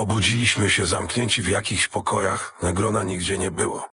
Obudziliśmy się zamknięci w jakichś pokojach, Negrona nigdzie nie było.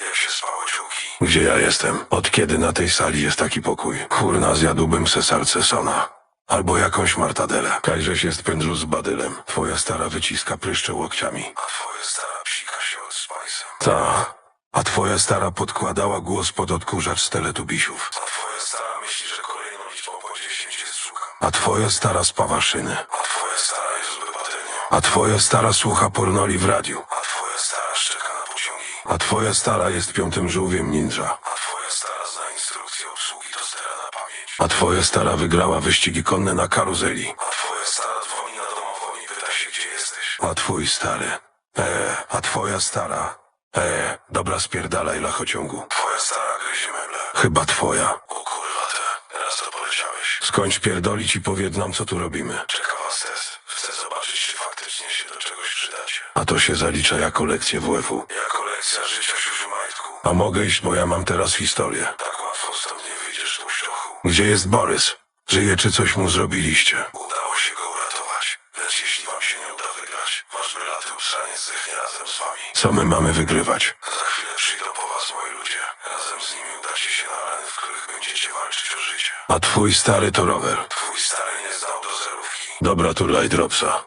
Jak się spało, ciuki? Gdzie ja jestem? Od kiedy na tej sali jest taki pokój? Kurna, zjadłbym se Sarcesona. Albo jakąś martadelę. Kajżeś jest pędzu z badylem. Twoja stara wyciska pryszcze łokciami. A twoja stara psika się od Spice'em. Ta. A twoja stara podkładała głos pod odkurzacz z teletubisiów. A twoja stara myśli, że kolejną liczbą po 10 jest szukam. A twoja stara spawa szyny. A twoja stara jest w patelnią. A twoja stara słucha pornoli w radiu. A twoja stara szczeka na pociągi. A twoja stara jest piątym żółwiem ninja. A twoja stara zna instrukcję obsługi tostera na pamięć. A twoja stara wygrała wyścigi konne na karuzeli. A twoja stara dzwoni na domofon i pyta się, gdzie jesteś. A twój stary. E, a twoja stara. E, dobra spierdalaj lachociągu. Twoja stara gryzie meble. Chyba twoja. O kurwa te, teraz to poleciałeś. Skończ pierdolić i powiedz nam, co tu robimy. Czeka was test. Chcę zobaczyć, czy faktycznie się do czegoś przydacie. A to się zalicza jako lekcję WF-u. Jako lekcja życia siusiu majtku. A mogę iść, bo ja mam teraz historię. Tak łatwo stąd nie wyjdziesz, tłuściochu. Gdzie jest Borys? Żyje, czy coś mu zrobiliście? Udało się go uratować. Lecz jeśli wam się nie uda wygrać, wasz brylaty usranie zdechnie razem z wami. Co my mamy wygrywać? Za chwilę przyjdą po was moi ludzie. Razem z nimi udacie się na areny, w których będziecie walczyć o życie. A twój stary to rower. Twój stary nie zdał do zerówki. Dobra, turlaj dropsa.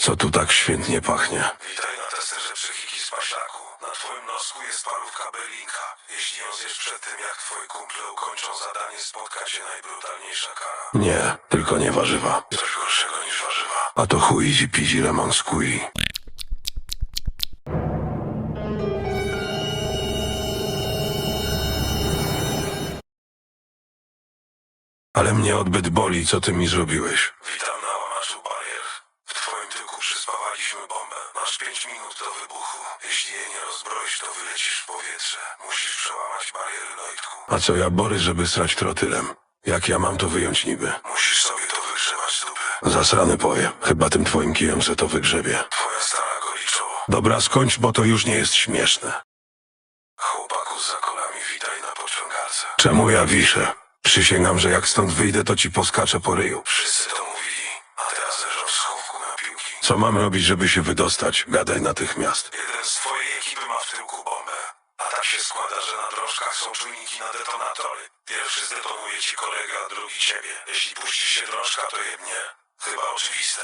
Co tu tak świętnie pachnie? Witaj na testerze psychiki z paślaku. Na twoim nosku jest parówka Berlinka. Jeśli ją zjesz przed tym, jak twoi kumple ukończą zadanie, spotka cię najbrutalniejsza kara. Nie, tylko nie warzywa. Coś gorszego niż warzywa. A to chuj easy peasy lemon squeeze. Ale mnie odbyt boli, co ty mi zrobiłeś. Witam 5 minut do wybuchu. Jeśli je nie rozbroisz, to wylecisz w powietrze. Musisz przełamać bariery Noitku. A co ja, Bory, żeby srać trotylem? Jak ja mam to wyjąć niby? Musisz sobie to wygrzewać z dupy. Zasrany poje. Chyba tym twoim kijem se to wygrzebie. Twoja stara goli. Dobra, skończ, bo to już nie jest śmieszne. Chłopaku z zakolami witaj na pociągarce. Czemu ja wiszę? Przysięgam, że jak stąd wyjdę, to ci poskaczę po ryju. Wszyscy to mówią. Co mam robić, żeby się wydostać? Gadaj natychmiast. Jeden z twojej ekipy ma w tyłku bombę. A tak się składa, że na drążkach są czujniki na detonatory. Pierwszy zdetonuje ci kolega, drugi ciebie. Jeśli puścisz się drążka, to jebnie. Chyba oczywiste.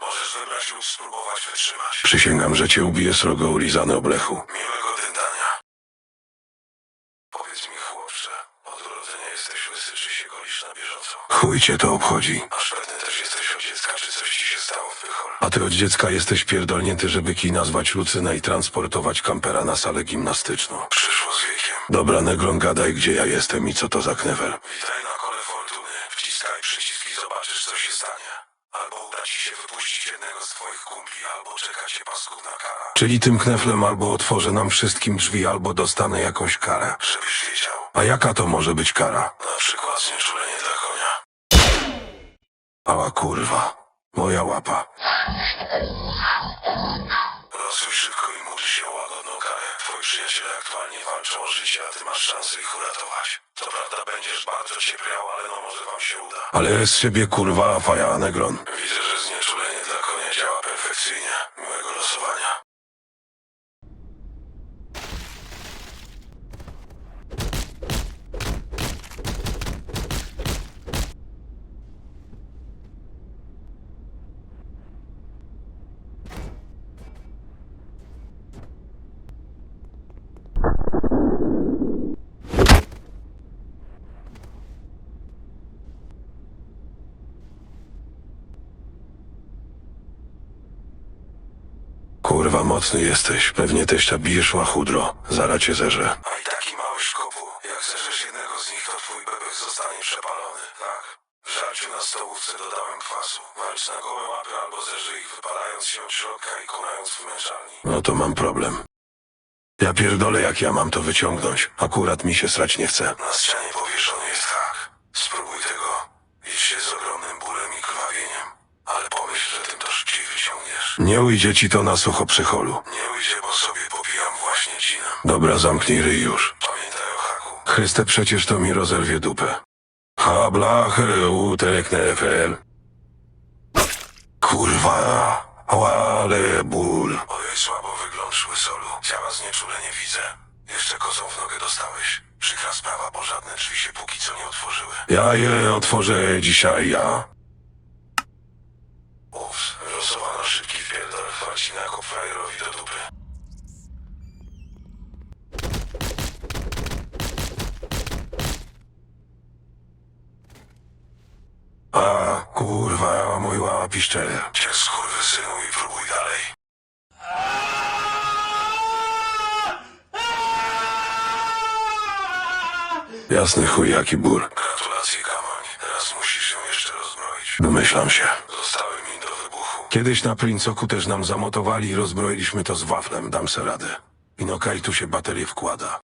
Możesz wybrać lub spróbować wytrzymać. Przysięgam, że cię ubije srogo ulizane oblechu. Miłego dyndania. Powiedz mi, chłopcze, od urodzenia jesteś łysy, czy się golisz na bieżąco? Chuj cię to obchodzi. Masz pewny też jesteś od dziecka, czy coś ci się stało w wychol? A ty od dziecka jesteś pierdolnięty, żeby kij nazwać Lucynę i transportować kampera na salę gimnastyczną. Przyszło z wiekiem. Dobra, Negron, gadaj, gdzie ja jestem i co to za knewel. Witaj na kole fortuny. Wciskaj przycisk i zobaczysz, co się stanie. Albo uda ci się wypuścić jednego z twoich kumpli, albo czeka cię paskudna kara. Czyli tym kneflem albo otworzę nam wszystkim drzwi, albo dostanę jakąś karę. Żebyś. A jaka to może być kara? Na przykład znieczulenie dla konia. Ała kurwa. Moja łapa. Rozuj szybko i módl się o łagodną karę. Twoi przyjaciele aktualnie walczą o życie, a ty masz szansę ich uratować. Co prawda będziesz bardzo cierpiał, ale no może wam się uda. Ale jest z siebie kurwa faja Negron. Widzę, że znieczulenie dla konia działa perfekcyjnie. Miłego losowania. Kurwa, mocny jesteś. Pewnie teścia bijesz łachudro. Zara cię zerze. A i taki mały szkopu. Jak zerzesz jednego z nich, to twój bebek zostanie przepalony, tak? W żarciu na stołówce dodałem kwasu. Walcz na gołe łapy albo zerzy ich, wypalając się od środka i konając w męczarni. No to mam problem. Ja pierdolę, jak ja mam to wyciągnąć. Akurat mi się srać nie chce. Na ścianie powieszony jest hak. Spróbuj tego. Idź się z ogromnym bólem i krwawieniem. Ale pomyśl, że tym to szybciej wyciągniesz. Nie ujdzie ci to na sucho przy holu. Nie ujdzie, bo sobie popijam właśnie cinem. Dobra, zamknij ryj już. Pamiętaj o haku. Chryste, przecież to mi rozerwie dupę. Habla, uterek nefel. Kurwa, ale ból. Ojej, słabo wygląd solu. Ciała znieczule nie widzę. Jeszcze kozą w nogę dostałeś. Przykra sprawa, bo żadne drzwi się póki co nie otworzyły. Ja je otworzę dzisiaj, ja. Ups, wylosowano szybki wpierdol. Marcina frajerowi do dupy. A, kurwa, mój łama piszczele. Cię skurwysynu i próbuj dalej. Jasny chuj, jaki ból. Gratulacje, Kamoń. Teraz musisz ją jeszcze rozbroić. Domyślam się. Zostały mi do wybuchu. Kiedyś na Princoku też nam zamotowali i rozbroiliśmy to z waflem. Dam se radę. Inokaj tu się baterię wkłada.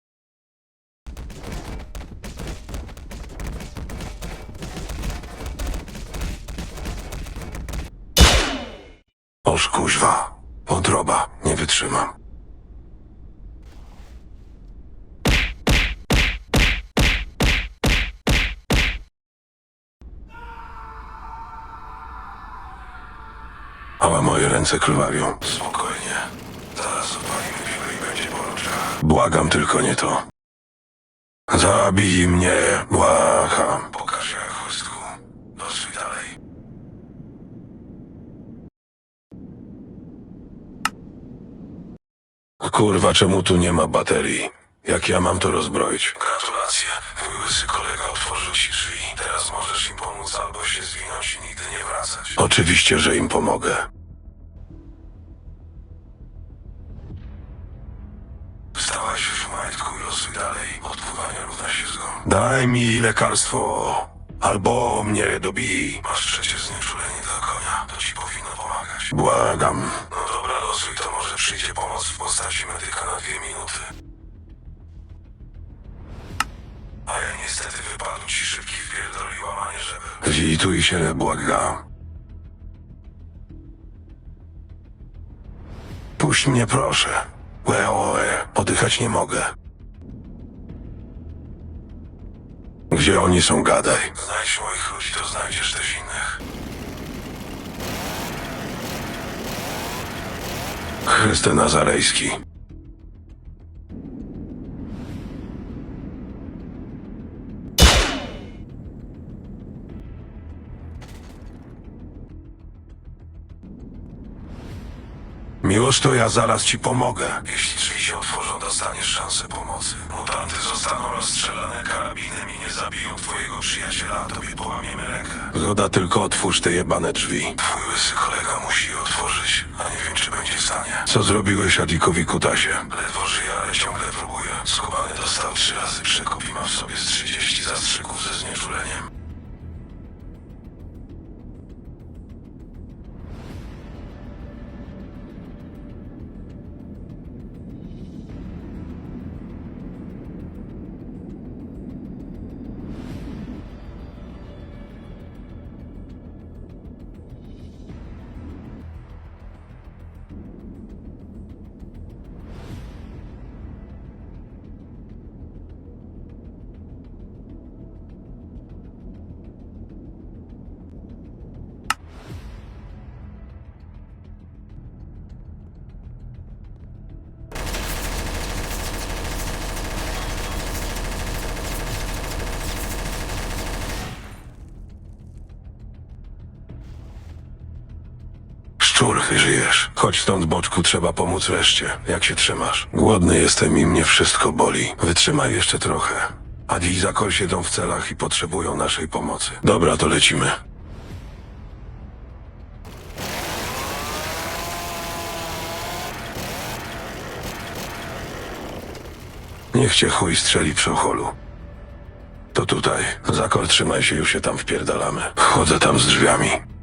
Oż kuźwa. Odroba. Nie wytrzymam. Ała moje ręce krwawią. Spokojnie. Zaraz odpalimy piłę i będzie po oczach. Błagam tylko nie to. Zabij mnie, błagam. Pokaż jak chustku. Dosyć dalej. Kurwa, czemu tu nie ma baterii? Jak ja mam to rozbroić? Gratulacje. Mój łysy kolega otworzył ci drzwi. Teraz możesz im pomóc albo się zwinąć i nigdy nie wracać. Oczywiście, że im pomogę. Daj mi lekarstwo. Albo mnie dobij. Masz przecież znieczulenie dla konia. To ci powinno pomagać. Błagam. No dobra, losuj, to może przyjdzie pomoc w postaci medyka na dwie minuty. A ja niestety wypadł ci szybki wpierdol i łamanie żeber. Zlituj się, błagam. Puść mnie proszę. Łe, łe, oddychać nie mogę. Gdzie oni są, gadaj. Znajdź moich ludzi, to znajdziesz też innych. Chryste Nazarejski. Miłość to ja zaraz ci pomogę. Jeśli drzwi się otworzą, dostaniesz szansę pomocy. Mutanty zostaną rozstrzelane karabinem i nie zabiją twojego przyjaciela, a tobie połamiemy rękę. Zgoda, tylko otwórz te jebane drzwi. Twój łysy kolega musi je otworzyć, a nie wiem, czy będzie w stanie. Co zrobiłeś Adikowi Kutasie? Ledwo żyje, ale ciągle próbuje. Skubany dostał trzy razy przekop i ma w sobie z 30 zastrzyków ze znieczuleniem. Szczur, żyjesz. Chodź stąd, boczku, trzeba pomóc reszcie. Jak się trzymasz? Głodny jestem i mnie wszystko boli. Wytrzymaj jeszcze trochę. Adi i Zakol siedzą w celach i potrzebują naszej pomocy. Dobra, to lecimy. Niech cię chuj strzeli przy holu. To tutaj. Zakol, trzymaj się, już się tam wpierdalamy. Chodzę tam z drzwiami.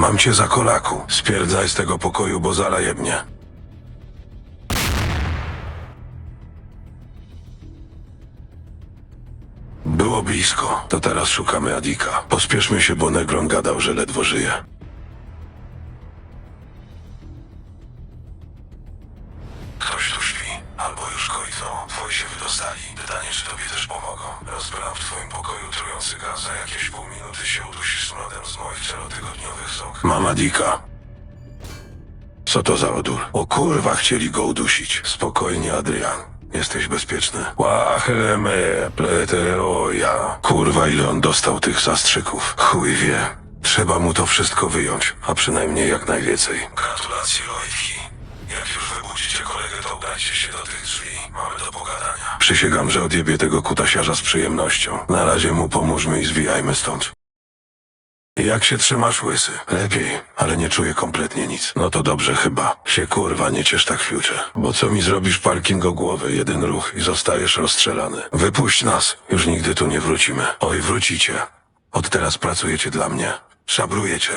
Mam cię za kolaku. Spierdzaj z tego pokoju, bo zalaje mnie. Było blisko. To teraz szukamy Adika. Pospieszmy się, bo Negron gadał, że ledwo żyje. Pytanie, czy tobie też pomogą. klasyka. Za jakieś pół minuty się udusi smrodem z moich celotygodniowych sok. Mama Dika. Co to za odór? O kurwa, chcieli go udusić. Spokojnie, Adrian. Jesteś bezpieczny. Łachlemy, pleteoja. Kurwa, ile on dostał tych zastrzyków. Chuj wie. Trzeba mu to wszystko wyjąć, a przynajmniej jak najwięcej. Gratulacje, Lojki. Jak już wybudzicie kolegę, to się do tych drzwi. Mamy do pogadania. Przysięgam, że odjebię tego kutasiarza z przyjemnością. Na razie mu pomóżmy i zwijajmy stąd. Jak się trzymasz, łysy? Lepiej, ale nie czuję kompletnie nic. No to dobrze chyba. Się kurwa nie ciesz tak fiucze. Bo co mi zrobisz parking o głowy, jeden ruch i zostajesz rozstrzelany. Wypuść nas, już nigdy tu nie wrócimy. Oj, wrócicie. Od teraz pracujecie dla mnie. Szabrujecie.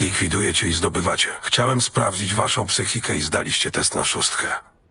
Likwidujecie i zdobywacie. Chciałem sprawdzić waszą psychikę i zdaliście test na szóstkę.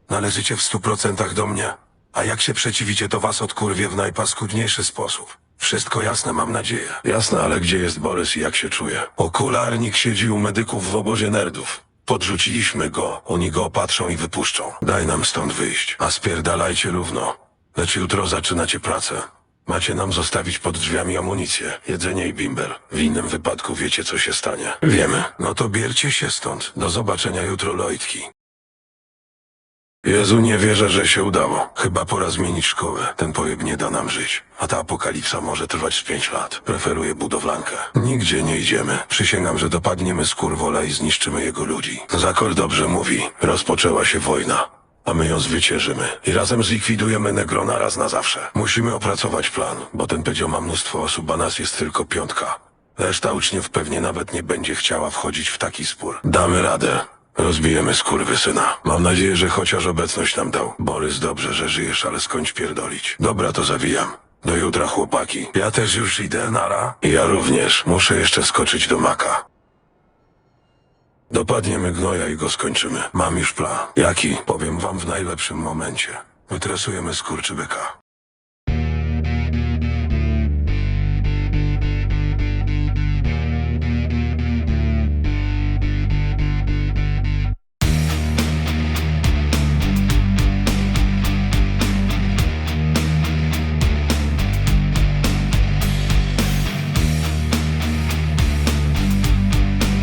Należycie w stu procentach do mnie. A jak się przeciwicie, to was odkurwię w najpaskudniejszy sposób. Wszystko jasne, mam nadzieję. Jasne, ale gdzie jest Borys i jak się czuje? Okularnik siedzi u medyków w obozie nerdów. Podrzuciliśmy go, oni go opatrzą i wypuszczą. Daj nam stąd wyjść, a spierdalajcie równo. Lecz jutro zaczynacie pracę. Macie nam zostawić pod drzwiami amunicję, jedzenie i bimber. W innym wypadku wiecie, co się stanie. Wiemy. No to biercie się stąd. Do zobaczenia jutro, Lloydki. Jezu, nie wierzę, że się udało. Chyba pora zmienić szkołę. Ten pojeb nie da nam żyć. A ta apokalipsa może trwać z pięć lat. Preferuję budowlankę. Nigdzie nie idziemy. Przysięgam, że dopadniemy skurwola i zniszczymy jego ludzi. Zakor dobrze mówi. Rozpoczęła się wojna. A my ją zwyciężymy. I razem zlikwidujemy Negrona raz na zawsze. Musimy opracować plan, bo ten powiedział ma mnóstwo osób, a nas jest tylko piątka. Reszta uczniów pewnie nawet nie będzie chciała wchodzić w taki spór. Damy radę. Rozbijemy syna. Mam nadzieję, że chociaż obecność nam dał. Borys, dobrze, że żyjesz, ale skończ pierdolić. Dobra, to zawijam. Do jutra, chłopaki. Ja też już idę, nara. Ja również. Muszę jeszcze skoczyć do maka. Dopadniemy gnoja i go skończymy. Mam już plan. Jaki? Powiem wam w najlepszym momencie. Wytresujemy skurczybyka.